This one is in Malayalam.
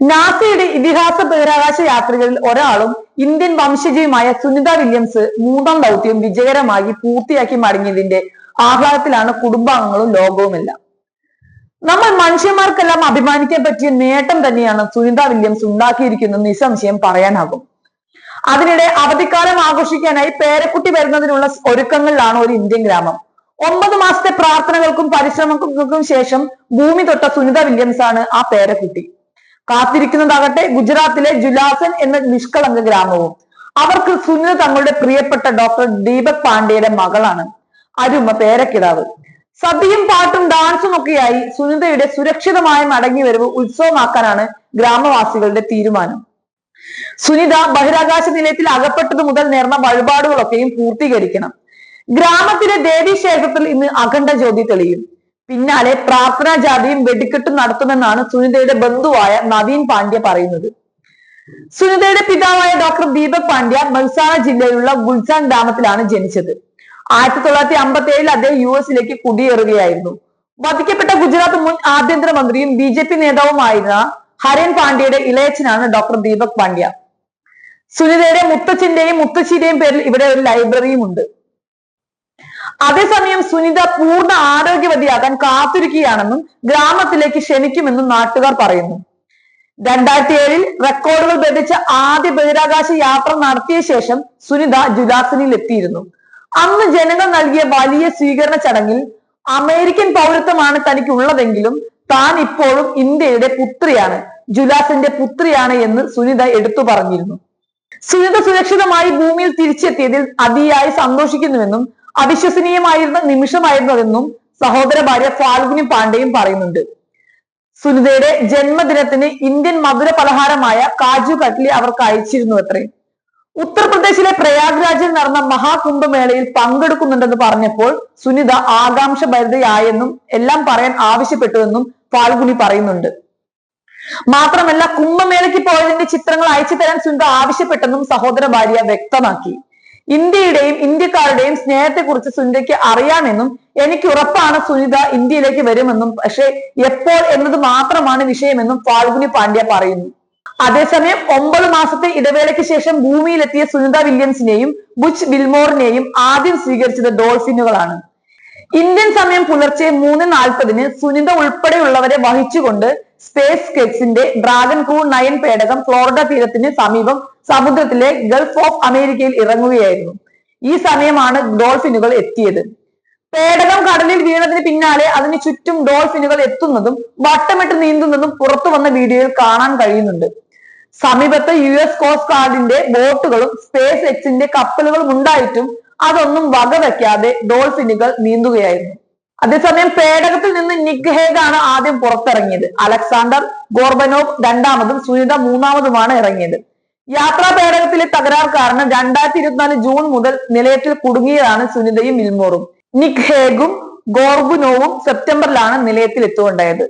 നാസയുടെ ഇതിഹാസ ബഹിരാകാശ യാത്രികരിൽ ഒരാളും ഇന്ത്യൻ വംശജയുമായ സുനിത വില്യംസ് മൂന്നാം ദൗത്യം വിജയകരമായി പൂർത്തിയാക്കി മടങ്ങിയതിന്റെ ആഹ്ലാദത്തിലാണ് കുടുംബാംഗങ്ങളും ലോകവുമെല്ലാം. നമ്മൾ മനുഷ്യന്മാർക്കെല്ലാം അഭിമാനിക്കാൻ പറ്റിയ നേട്ടം തന്നെയാണ് സുനിത വില്യംസ് ഉണ്ടാക്കിയിരിക്കുന്നത് നിസ്സംശയം പറയാനാകും. അതിനിടെ അവധിക്കാലം ആഘോഷിക്കാനായി പേരക്കുട്ടി വരുന്നതിനുള്ള ഒരുക്കങ്ങളിലാണ് ഒരു ഇന്ത്യൻ ഗ്രാമം. ഒമ്പത് മാസത്തെ പ്രാർത്ഥനകൾക്കും പരിശ്രമങ്ങൾക്കും ശേഷം ഭൂമി തൊട്ട സുനിത വില്യംസ് ആണ് ആ പേരക്കുട്ടി. കാത്തിരിക്കുന്നതാകട്ടെ ഗുജറാത്തിലെ ജുലാസൻ എന്ന നിഷ്കളങ്ക ഗ്രാമവും. അവർക്ക് സുനിത തങ്ങളുടെ പ്രിയപ്പെട്ട ഡോക്ടർ ദീപക് പാണ്ഡെയുടെ മകളാണ്. അരുമ പേരക്കിടാവ്. സദ്യയും പാട്ടും ഡാൻസും ഒക്കെയായി സുനിതയുടെ സുരക്ഷിതമായ മടങ്ങിവരവ് ഉത്സവമാക്കാനാണ് ഗ്രാമവാസികളുടെ തീരുമാനം. സുനിത ബഹിരാകാശ നിലയത്തിൽ അകപ്പെട്ടത് മുതൽ നേർന്ന വഴിപാടുകളൊക്കെയും പൂർത്തീകരിക്കണം. ഗ്രാമത്തിലെ ദേവീ ക്ഷേത്രത്തിൽ ഇന്ന് അഖണ്ഡ ജ്യോതി തെളിയും. പിന്നാലെ പ്രാർത്ഥനാ ജാതിയും വെടിക്കെട്ടും നടത്തുമെന്നാണ് സുനിതയുടെ ബന്ധുവായ നവീൻ പാണ്ഡ്യ പറയുന്നത്. സുനിതയുടെ പിതാവായ ഡോക്ടർ ദീപക് പാണ്ഡ്യ മെഹ്സാന ജില്ലയിലുള്ള ഗുൽസാൻ ഗ്രാമത്തിലാണ് ജനിച്ചത്. ആയിരത്തി തൊള്ളായിരത്തി അമ്പത്തി ഏഴിൽ അദ്ദേഹം യു എസിലേക്ക് കുടിയേറുകയായിരുന്നു. വധിക്കപ്പെട്ട ഗുജറാത്ത് മുൻ ആഭ്യന്തരമന്ത്രിയും ബി ജെ പി നേതാവുമായിരുന്ന ഹരൻ പാണ്ഡ്യയുടെ ഇളയച്ചനാണ് ഡോക്ടർ ദീപക് പാണ്ഡ്യ. സുനിതയുടെ മുത്തച്ഛന്റെയും മുത്തശ്ശിയുടെയും പേരിൽ ഇവിടെ ഒരു ലൈബ്രറിയും ഉണ്ട്. അതേസമയം സുനിത പൂർണ ആരോഗ്യവതിയാകാൻ കാത്തിരിക്കുകയാണെന്നും ഗ്രാമത്തിലേക്ക് ക്ഷണിക്കുമെന്നും നാട്ടുകാർ പറയുന്നു. രണ്ടായിരത്തി ഏഴിൽ റെക്കോർഡുകൾ ഭേദിച്ച ആദ്യ ബഹിരാകാശ യാത്ര നടത്തിയ ശേഷം സുനിത ജുലാസിനിൽ എത്തിയിരുന്നു അന്ന് ജനങ്ങൾ നൽകിയ വലിയ സ്വീകരണ ചടങ്ങിൽ അമേരിക്കൻ പൗരത്വമാണ് തനിക്ക് ഉള്ളതെങ്കിലും താൻ ഇപ്പോഴും ഇന്ത്യയുടെ പുത്രിയാണ് ജുലാസിന്റെ പുത്രിയാണ് എന്ന് സുനിത എടുത്തു പറഞ്ഞിരുന്നു. സുനിത സുരക്ഷിതമായി ഭൂമിയിൽ തിരിച്ചെത്തിയതിൽ അതിയായി സന്തോഷിക്കുന്നുവെന്നും അവിശ്വസനീയമായിരുന്ന നിമിഷമായിരുന്നു അതെന്നും സഹോദര ഭാര്യ ഫാൽഗുനി പാണ്ഡെയും പറയുന്നുണ്ട്. സുനിതയുടെ ജന്മദിനത്തിന് ഇന്ത്യൻ മധുര പലഹാരമായ കാജു കട്ട്ലി അവർക്ക് അയച്ചിരുന്നു അത്രേ ഉത്തർപ്രദേശിലെ പ്രയാഗ്രാജിൽ നടന്ന മഹാകുംഭമേളയിൽ പങ്കെടുക്കുന്നുണ്ടെന്ന് പറഞ്ഞപ്പോൾ സുനിത ആകാംക്ഷ ഭരിതയായെന്നും എല്ലാം പറയാൻ ആവശ്യപ്പെട്ടുവെന്നും ഫാൽഗുനി പറയുന്നുണ്ട്. മാത്രമല്ല കുംഭമേളയ്ക്ക് പോയതിന്റെ ചിത്രങ്ങൾ അയച്ചു തരാൻ സുനിത ആവശ്യപ്പെട്ടെന്നും സഹോദര ഭാര്യ വ്യക്തമാക്കി. ഇന്ത്യയുടെയും ഇന്ത്യക്കാരുടെയും സ്നേഹത്തെക്കുറിച്ച് സുനിതയ്ക്ക് അറിയാമെന്നും എനിക്ക് ഉറപ്പാണ് സുനിത ഇന്ത്യയിലേക്ക് വരുമെന്നും പക്ഷേ എപ്പോൾ എന്നത് മാത്രമാണ് വിഷയമെന്നും ഫാൽഗുനി പാണ്ഡ്യ പറയുന്നു. അതേസമയം ഒമ്പത് മാസത്തെ ഇടവേളയ്ക്ക് ശേഷം ഭൂമിയിലെത്തിയ സുനിത വില്യംസിനെയും ബുച്ച് ബിൽമോറിനെയും ആദ്യം സ്വീകരിച്ചത് ഡോൾഫിനുകളാണ്. ഇന്ത്യൻ സമയം പുലർച്ചെ മൂന്ന് നാൽപ്പതിന് സുനിത ഉൾപ്പെടെയുള്ളവരെ വഹിച്ചുകൊണ്ട് സ്പേസ് കെക്സിന്റെ ഡ്രാഗൺ ക്രൂ നയൻ പേടകം ഫ്ലോറിഡ തീരത്തിന് സമീപം സമുദ്രത്തിലെ ഗൾഫ് ഓഫ് അമേരിക്കയിൽ ഇറങ്ങുകയായിരുന്നു. ഈ സമയമാണ് ഡോൾഫിനുകൾ എത്തിയത്. പേടകം കടലിൽ വീണതിന് പിന്നാലെ അതിന് ചുറ്റും ഡോൾഫിനുകൾ എത്തുന്നതും വട്ടമിട്ട് നീന്തുന്നതും പുറത്തു വന്ന വീഡിയോയിൽ കാണാൻ കഴിയുന്നുണ്ട്. സമീപത്ത് യു എസ് കോസ്റ്റ് ഗാർഡിന്റെ ബോട്ടുകളും സ്പേസ് എക്സിന്റെ കപ്പലുകളും ഉണ്ടായിട്ടും അതൊന്നും വകവെക്കാതെ ഡോൾഫിനുകൾ നീന്തുകയായിരുന്നു. അതേസമയം പേടകത്തിൽ നിന്ന് നിക്ഹേഗ് ആണ് ആദ്യം പുറത്തിറങ്ങിയത്. അലക്സാണ്ടർ ഗോർബനോവ് രണ്ടാമതും സുനിത മൂന്നാമതുമാണ് ഇറങ്ങിയത്. യാത്രാ പേടകത്തിലെ തകരാർ കാരണം രണ്ടായിരത്തി ഇരുപത്തിനാല് ജൂൺ മുതൽ നിലയത്തിൽ കുടുങ്ങിയതാണ് സുനിതയും മിൽമോറും. നിഗ്ഹേഗും ഗോർബുനോവും സെപ്റ്റംബറിലാണ് നിലയത്തിൽ എത്തുകയുണ്ടായത്